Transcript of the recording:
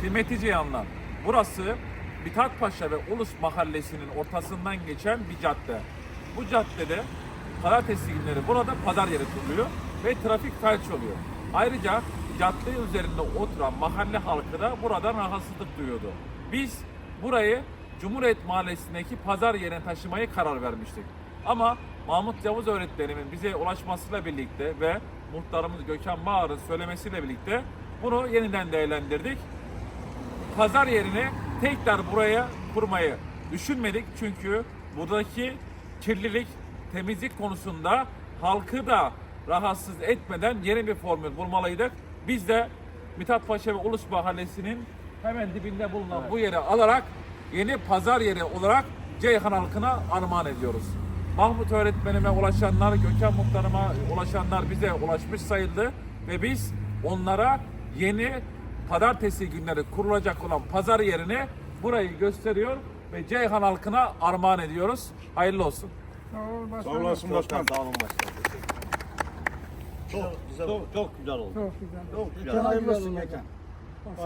Kıymetli Ceyhanlar, burası Mithat Paşa ve Ulus Mahallesi'nin ortasından geçen bir cadde. Bu caddede pazartesi günleri burada pazar yeri kuruluyor ve trafik felç oluyor. Ayrıca cadde üzerinde oturan mahalle halkı da buradan rahatsızlık duyuyordu. Biz burayı Cumhuriyet Mahallesi'ndeki pazar yerine taşımayı karar vermiştik. Ama Mahmut Yavuz öğretmenimin bize ulaşmasıyla birlikte ve muhtarımız Gökhan Bağır'ın söylemesiyle birlikte bunu yeniden değerlendirdik pazar yerini tekrar buraya kurmayı düşünmedik. Çünkü buradaki kirlilik, temizlik konusunda halkı da rahatsız etmeden yeni bir formül bulmalıydık. Biz de Mithat Paşa ve Ulus Mahallesi'nin hemen dibinde bulunan bu yeri alarak yeni pazar yeri olarak Ceyhan halkına armağan ediyoruz. Mahmut öğretmenime ulaşanlar, Gökhan muhtarıma ulaşanlar bize ulaşmış sayıldı ve biz onlara yeni pazartesi günleri kurulacak olan pazar yerini burayı gösteriyor ve Ceyhan halkına armağan ediyoruz. Hayırlı olsun. Sağ olasın başkan. Sağ olun başkanım. Çok güzel. Çok, çok güzel oldu. Çok güzel. Çok güzel. Çok Hayırlı güzel olsun olacak. Gökhan.